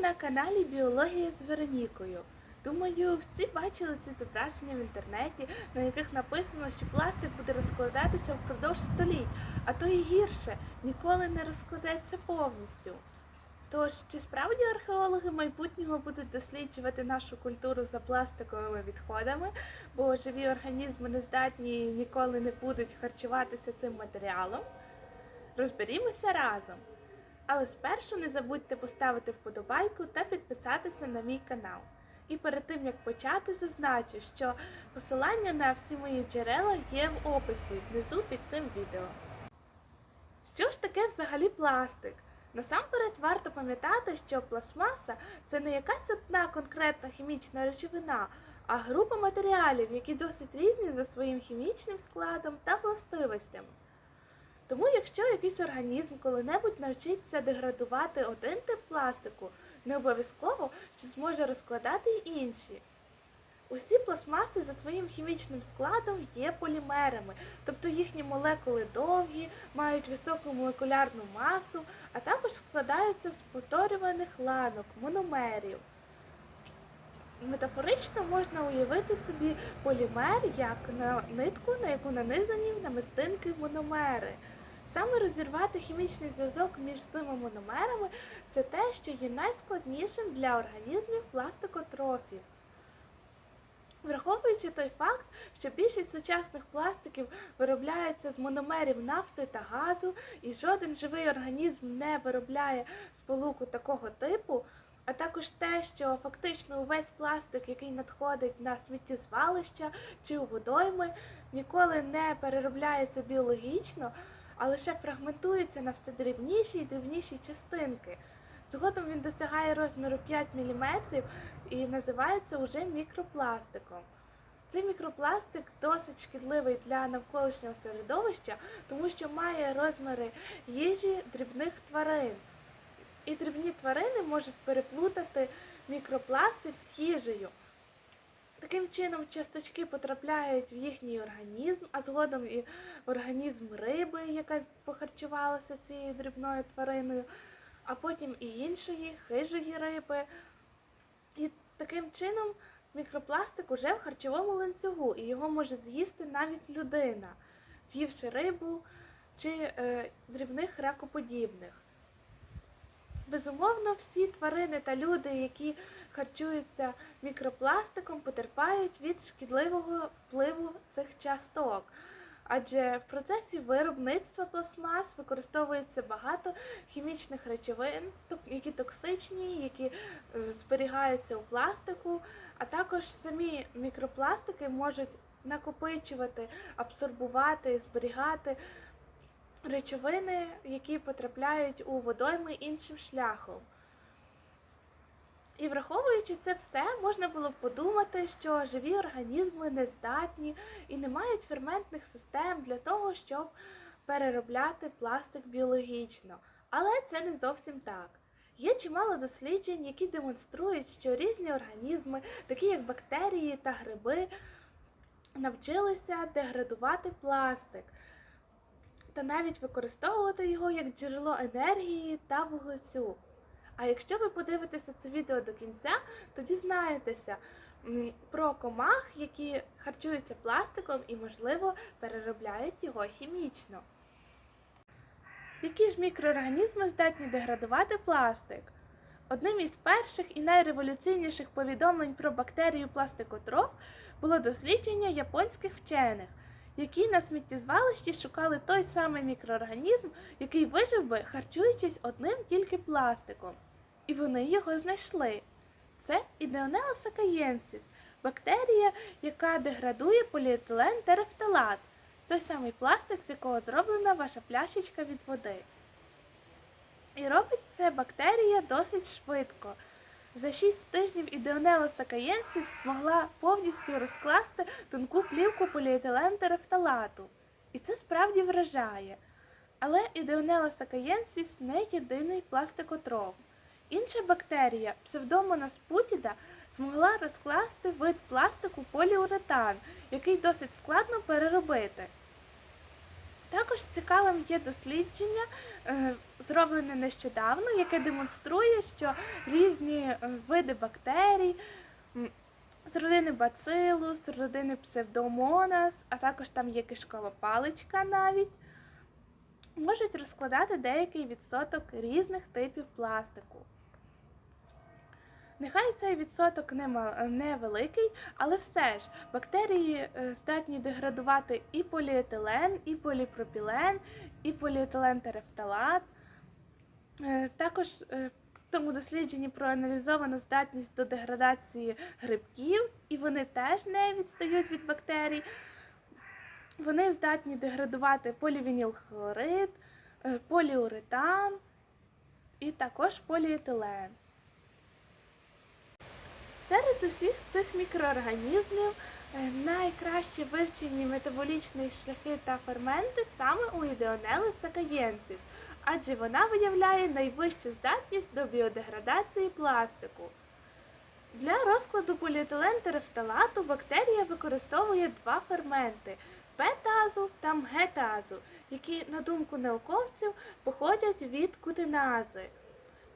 на каналі Біологія з Веронікою. Думаю, всі бачили ці зображення в інтернеті, на яких написано, що пластик буде розкладатися впродовж століть, а то і гірше ніколи не розкладеться повністю. Тож, чи справді археологи майбутнього будуть досліджувати нашу культуру за пластиковими відходами, бо живі організми не здатні ніколи не будуть харчуватися цим матеріалом? Розберімося разом. Але спершу не забудьте поставити вподобайку та підписатися на мій канал. І перед тим як почати, зазначу, що посилання на всі мої джерела є в описі внизу під цим відео. Що ж таке взагалі пластик? Насамперед варто пам'ятати, що пластмаса це не якась одна конкретна хімічна речовина, а група матеріалів, які досить різні за своїм хімічним складом та властивостями. Тому, якщо якийсь організм коли-небудь навчиться деградувати один тип пластику, не обов'язково, що зможе розкладати й інші. Усі пластмаси за своїм хімічним складом є полімерами, тобто їхні молекули довгі, мають високу молекулярну масу, а також складаються з повторюваних ланок, мономерів. Метафорично можна уявити собі полімер як на нитку, на яку нанизані намистинки мономери. Саме розірвати хімічний зв'язок між цими мономерами це те, що є найскладнішим для організмів пластикотрофів. Враховуючи той факт, що більшість сучасних пластиків виробляється з мономерів нафти та газу, і жоден живий організм не виробляє сполуку такого типу, а також те, що фактично увесь пластик, який надходить на сміттєзвалища чи у водойми, ніколи не переробляється біологічно, а лише фрагментується на все дрібніші і дрібніші частинки. Згодом він досягає розміру 5 мм і називається уже мікропластиком. Цей мікропластик досить шкідливий для навколишнього середовища, тому що має розміри їжі дрібних тварин. І дрібні тварини можуть переплутати мікропластик з їжею. Таким чином, часточки потрапляють в їхній організм, а згодом і в організм риби, яка похарчувалася цією дрібною твариною, а потім і іншої хижої риби. І таким чином мікропластик уже в харчовому ланцюгу, і його може з'їсти навіть людина, з'ївши рибу чи е, дрібних ракоподібних. Безумовно, всі тварини та люди, які харчуються мікропластиком, потерпають від шкідливого впливу цих часток. Адже в процесі виробництва пластмас використовується багато хімічних речовин, які токсичні, які е, зберігаються у пластику, а також самі мікропластики можуть накопичувати, абсорбувати, зберігати речовини, які потрапляють у водойми іншим шляхом. І враховуючи це все, можна було б подумати, що живі організми не здатні і не мають ферментних систем для того, щоб переробляти пластик біологічно. Але це не зовсім так. Є чимало досліджень, які демонструють, що різні організми, такі як бактерії та гриби, навчилися деградувати пластик та навіть використовувати його як джерело енергії та вуглецю. А якщо ви подивитеся це відео до кінця, то дізнаєтеся про комах, які харчуються пластиком і, можливо, переробляють його хімічно. Які ж мікроорганізми здатні деградувати пластик? Одним із перших і найреволюційніших повідомлень про бактерію пластикотроф було дослідження японських вчених, які на сміттєзвалищі шукали той самий мікроорганізм, який вижив би, харчуючись одним тільки пластиком. І вони його знайшли. Це ідеонеа сакаєнсіс, бактерія, яка деградує поліетилен терефталат, той самий пластик, з якого зроблена ваша пляшечка від води. І робить це бактерія досить швидко. За 6 тижнів ідеонела сакаєнсіс змогла повністю розкласти тонку плівку поліетилентерефталату. І це справді вражає. Але ідеонела сакаєнсіс не єдиний пластикотроф. Інша бактерія, псевдомонас путіда, змогла розкласти вид пластику поліуретан, який досить складно переробити. Також цікавим є дослідження, е, зроблене нещодавно, яке демонструє, що різні е, види бактерій з родини бацилус, з родини псевдомонас, а також там є кишкова паличка навіть, можуть розкладати деякий відсоток різних типів пластику. Нехай цей відсоток не невеликий, але все ж бактерії е, здатні деградувати і поліетилен, і поліпропілен, і поліетилен терефталат. Е, Також е, в тому дослідженні проаналізовано здатність до деградації грибків, і вони теж не відстають від бактерій. Вони здатні деградувати полівінілхлорид, поліуретан і також поліетилен. Серед усіх цих мікроорганізмів е, найкраще вивчені метаболічні шляхи та ферменти саме у ідеонели сакаєнсіс, адже вона виявляє найвищу здатність до біодеградації пластику. Для розкладу поліетилентерефталату бактерія використовує два ферменти петазу та мгетазу, які, на думку науковців, походять від кутинази.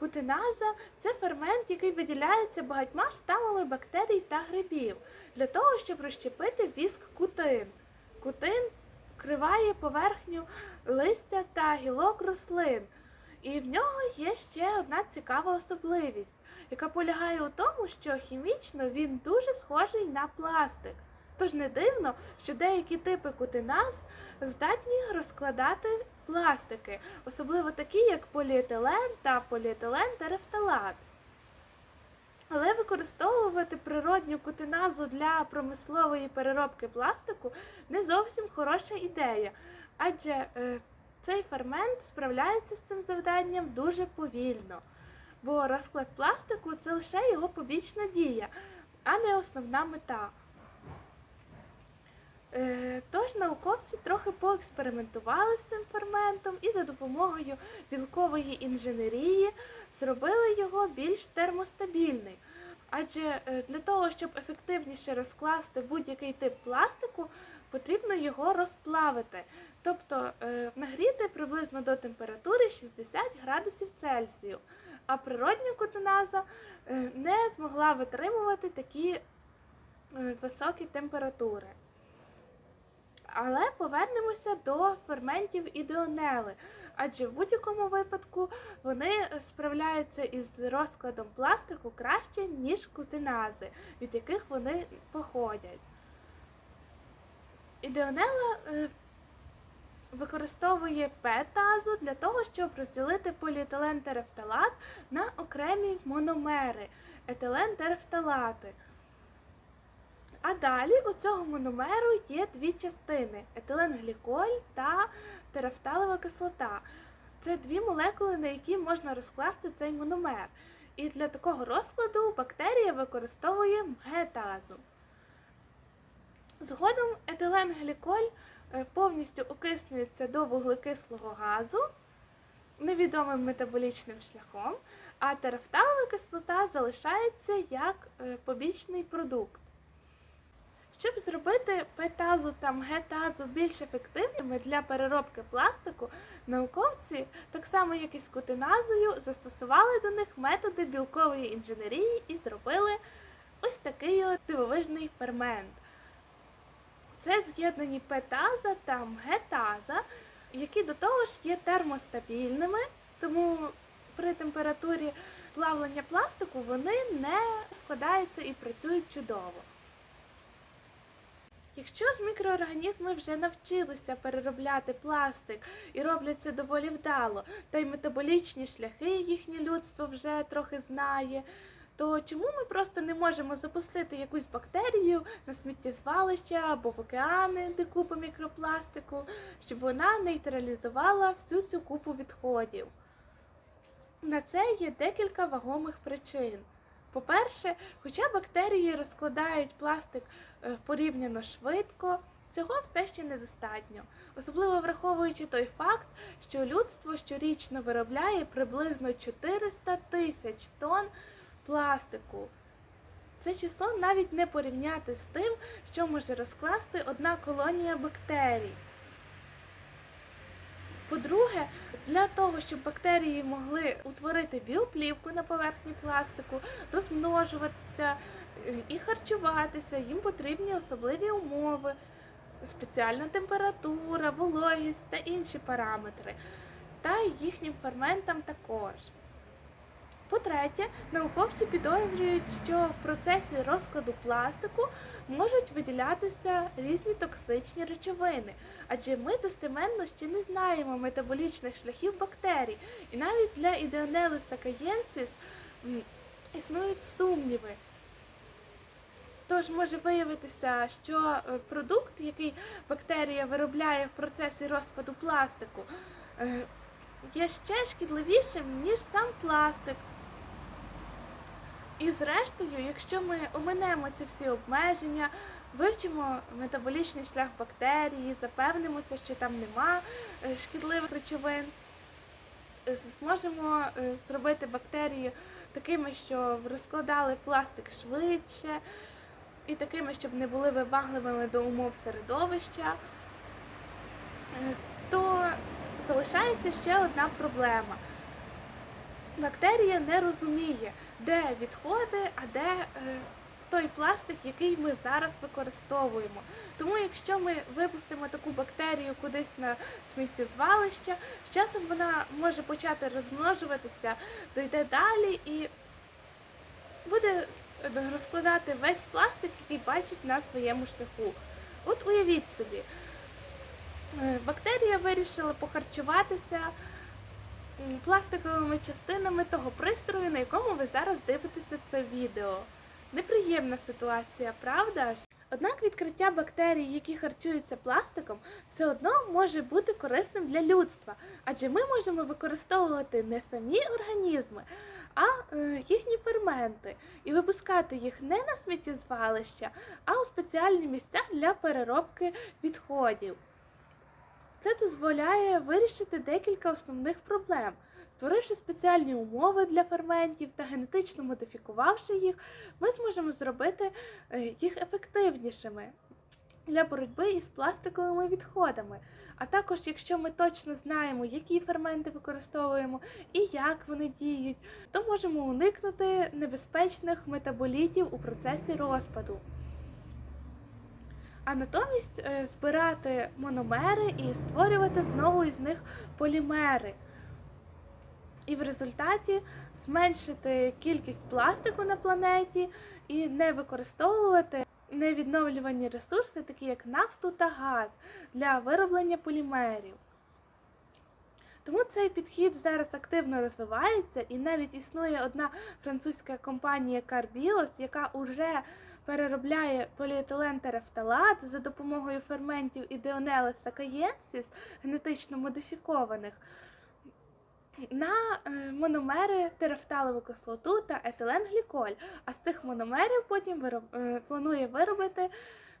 Кутиназа це фермент, який виділяється багатьма штамами бактерій та грибів для того, щоб розщепити віск кутин. Кутин вкриває поверхню листя та гілок рослин. І в нього є ще одна цікава особливість, яка полягає у тому, що хімічно він дуже схожий на пластик. Тож не дивно, що деякі типи кутиназ здатні розкладати пластики, особливо такі, як поліетилен та поліетилен терефталат. Але використовувати природню кутиназу для промислової переробки пластику не зовсім хороша ідея, адже е, цей фермент справляється з цим завданням дуже повільно, бо розклад пластику це лише його побічна дія, а не основна мета. Е, Тож науковці трохи поекспериментували з цим ферментом і за допомогою білкової інженерії зробили його більш термостабільний. Адже е, для того, щоб ефективніше розкласти будь-який тип пластику, потрібно його розплавити, тобто е, нагріти приблизно до температури 60 градусів Цельсію. А природня кутиназа не змогла витримувати такі високі температури. Але повернемося до ферментів ідеонели, адже в будь-якому випадку вони справляються із розкладом пластику краще, ніж кутинази, від яких вони походять. Ідеонела е, використовує П-тазу для того, щоб розділити поліетилен терефталат на окремі мономери етилен терефталати. А далі у цього мономеру є дві частини етиленгліколь та терафталова кислота. Це дві молекули, на які можна розкласти цей мономер. І для такого розкладу бактерія використовує мгетазу. Згодом етиленгліколь е, повністю окиснюється до вуглекислого газу невідомим метаболічним шляхом, а терафталова кислота залишається як е, побічний продукт. Щоб зробити петазу та мгетазу більш ефективними для переробки пластику, науковці, так само як і з кутиназою, застосували до них методи білкової інженерії і зробили ось такий от дивовижний фермент. Це з'єднані петаза та мгетаза, які до того ж є термостабільними, тому при температурі плавлення пластику вони не складаються і працюють чудово. Якщо ж мікроорганізми вже навчилися переробляти пластик і роблять це доволі вдало, та й метаболічні шляхи їхнє людство вже трохи знає, то чому ми просто не можемо запустити якусь бактерію на сміттєзвалище або в океани, де купа мікропластику, щоб вона нейтралізувала всю цю купу відходів? На це є декілька вагомих причин. По-перше, хоча бактерії розкладають пластик е, порівняно швидко, цього все ще недостатньо, особливо враховуючи той факт, що людство щорічно виробляє приблизно 400 тисяч тонн пластику. Це число навіть не порівняти з тим, що може розкласти одна колонія бактерій. По-друге, для того, щоб бактерії могли утворити біоплівку на поверхні пластику, розмножуватися е, і харчуватися, їм потрібні особливі умови, спеціальна температура, вологість та інші параметри, та їхнім ферментам також. По-третє, науковці підозрюють, що в процесі розкладу пластику можуть виділятися різні токсичні речовини, адже ми достеменно ще не знаємо метаболічних шляхів бактерій, і навіть для Ideonellus sacchayensis існують сумніви. Тож може виявитися, що е, продукт, який бактерія виробляє в процесі розпаду пластику, е, є ще шкідливішим, ніж сам пластик. І зрештою, якщо ми оминемо ці всі обмеження, вивчимо метаболічний шлях бактерії, запевнимося, що там нема е, шкідливих речовин, е, зможемо е, зробити бактерії такими, що розкладали пластик швидше, і такими, щоб не були вибагливими до умов середовища, то залишається ще одна проблема. Бактерія не розуміє, де відходи, а де е, той пластик, який ми зараз використовуємо. Тому якщо ми випустимо таку бактерію кудись на сміттєзвалище, з часом вона може почати розмножуватися, дойде далі і буде розкладати весь пластик, який бачить на своєму шляху. От уявіть собі, е, бактерія вирішила похарчуватися пластиковими частинами того пристрою, на якому ви зараз дивитеся це відео. Неприємна ситуація, правда ж? Однак відкриття бактерій, які харчуються пластиком, все одно може бути корисним для людства, адже ми можемо використовувати не самі організми, а е, їхні ферменти і випускати їх не на сміттєзвалища, а у спеціальні місця для переробки відходів. Це дозволяє вирішити декілька основних проблем. Створивши спеціальні умови для ферментів та генетично модифікувавши їх, ми зможемо зробити е, їх ефективнішими для боротьби із пластиковими відходами. А також, якщо ми точно знаємо, які ферменти використовуємо і як вони діють, то можемо уникнути небезпечних метаболітів у процесі розпаду. А натомість е, збирати мономери і створювати знову із них полімери. І в результаті зменшити кількість пластику на планеті і не використовувати невідновлювані ресурси, такі як нафту та газ, для вироблення полімерів. Тому цей підхід зараз активно розвивається, і навіть існує одна французька компанія Carbios, яка вже переробляє поліетилен терефталат за допомогою ферментів Ideonellus sacchayensis, генетично модифікованих, на е, мономери терефталову кислоту та етиленгліколь. А з цих мономерів потім вироб... е, планує виробити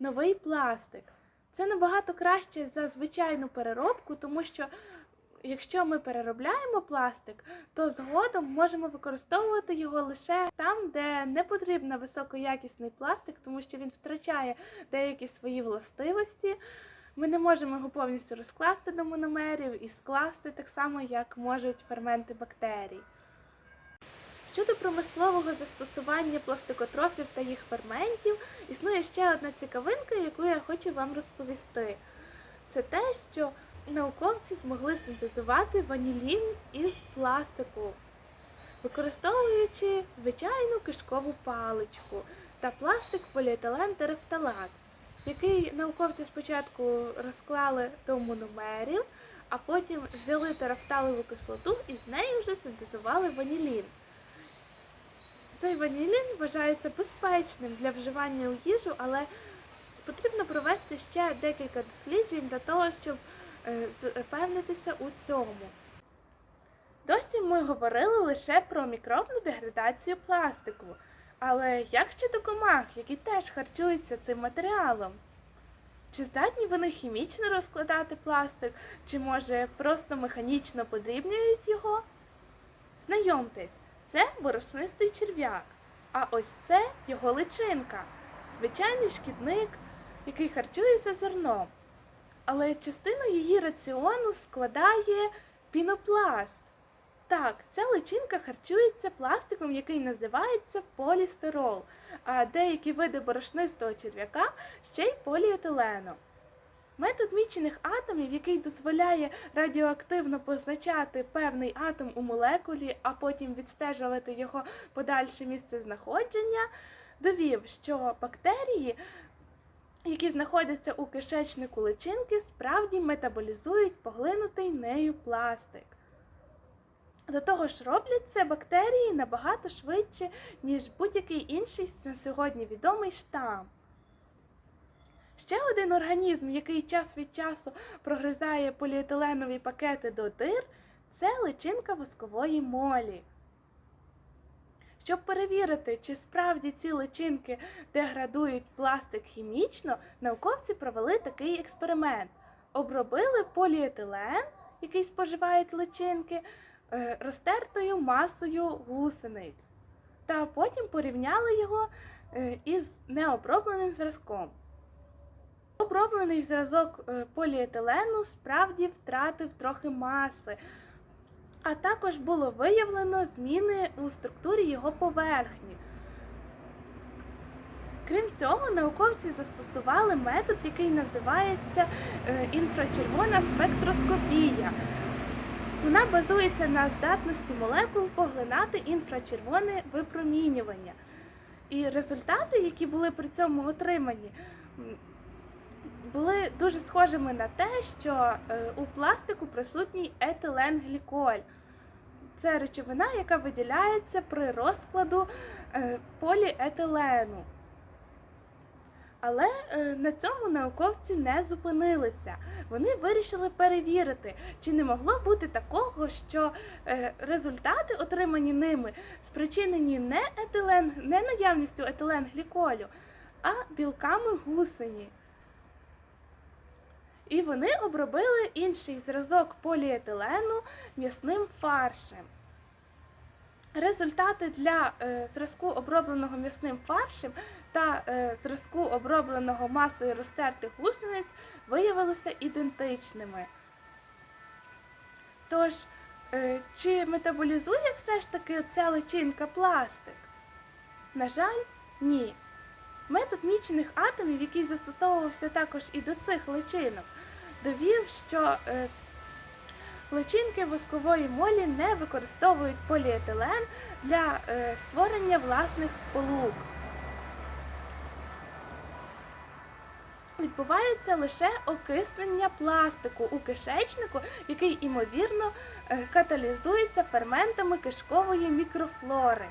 новий пластик. Це набагато краще за звичайну переробку, тому що якщо ми переробляємо пластик, то згодом можемо використовувати його лише там, де не потрібен високоякісний пластик, тому що він втрачає деякі свої властивості. Ми не можемо його повністю розкласти до мономерів і скласти так само, як можуть ферменти бактерій. Щодо промислового застосування пластикотрофів та їх ферментів, існує ще одна цікавинка, яку я хочу вам розповісти. Це те, що науковці змогли синтезувати ванілін із пластику, використовуючи звичайну кишкову паличку та пластик поліетилен терефталат, який науковці спочатку розклали до мономерів, а потім взяли терефталову кислоту і з нею вже синтезували ванілін. Цей ванілін вважається безпечним для вживання у їжу, але потрібно провести ще декілька досліджень для того, щоб впевнитися у цьому. Досі ми говорили лише про мікробну деградацію пластику. Але як щодо комах, які теж харчуються цим матеріалом? Чи здатні вони хімічно розкладати пластик, чи може просто механічно подрібнюють його? Знайомтесь, це борошнистий черв'як, а ось це його личинка, звичайний шкідник, який харчується зерном. Але частину її раціону складає пінопласт. Так, ця личинка харчується пластиком, який називається полістирол, а деякі види борошнистого черв'яка ще й поліетиленом. Метод мічених атомів, який дозволяє радіоактивно позначати певний атом у молекулі, а потім відстежувати його подальше місце знаходження, довів, що бактерії, які знаходяться у кишечнику личинки, справді метаболізують поглинутий нею пластик. До того ж, роблять це бактерії набагато швидше, ніж будь-який інший на сьогодні відомий штам. Ще один організм, який час від часу прогризає поліетиленові пакети до дир, це личинка воскової молі. Щоб перевірити, чи справді ці личинки деградують пластик хімічно, науковці провели такий експеримент. Обробили поліетилен, який споживають личинки, е, розтертою масою гусениць, та потім порівняли його е, із необробленим зразком. Оброблений зразок е, поліетилену справді втратив трохи маси, а також було виявлено зміни у структурі його поверхні. Крім цього, науковці застосували метод, який називається е, інфрачервона спектроскопія. Вона базується на здатності молекул поглинати інфрачервоне випромінювання. І результати, які були при цьому отримані, були дуже схожими на те, що е, у пластику присутній етиленгліколь. Це речовина, яка виділяється при розкладу е, поліетилену. Але е, на цьому науковці не зупинилися. Вони вирішили перевірити, чи не могло бути такого, що е, результати, отримані ними, спричинені не етилен, не наявністю етиленгліколю, а білками гусені. І вони обробили інший зразок поліетилену м'ясним фаршем. Результати для е, зразку обробленого м'ясним фаршем та е, зразку обробленого масою розтертих гусениць виявилися ідентичними. Тож, е, чи метаболізує все ж таки ця личинка пластик? На жаль, ні. Метод мічених атомів, який застосовувався також і до цих личинок, довів, що личинки воскової молі не використовують поліетилен для е, створення власних сполук. Відбувається лише окиснення пластику у кишечнику, який, імовірно, е, каталізується ферментами кишкової мікрофлори.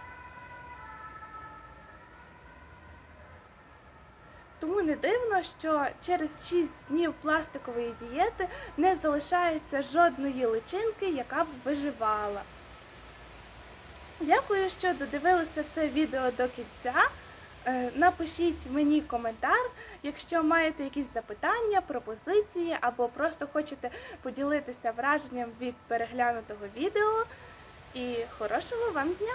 Тому не дивно, що через 6 днів пластикової дієти не залишається жодної личинки, яка б виживала. Дякую, що додивилися це відео до кінця. Е, Напишіть мені коментар, якщо маєте якісь запитання, пропозиції або просто хочете поділитися враженням від переглянутого відео. І хорошого вам дня!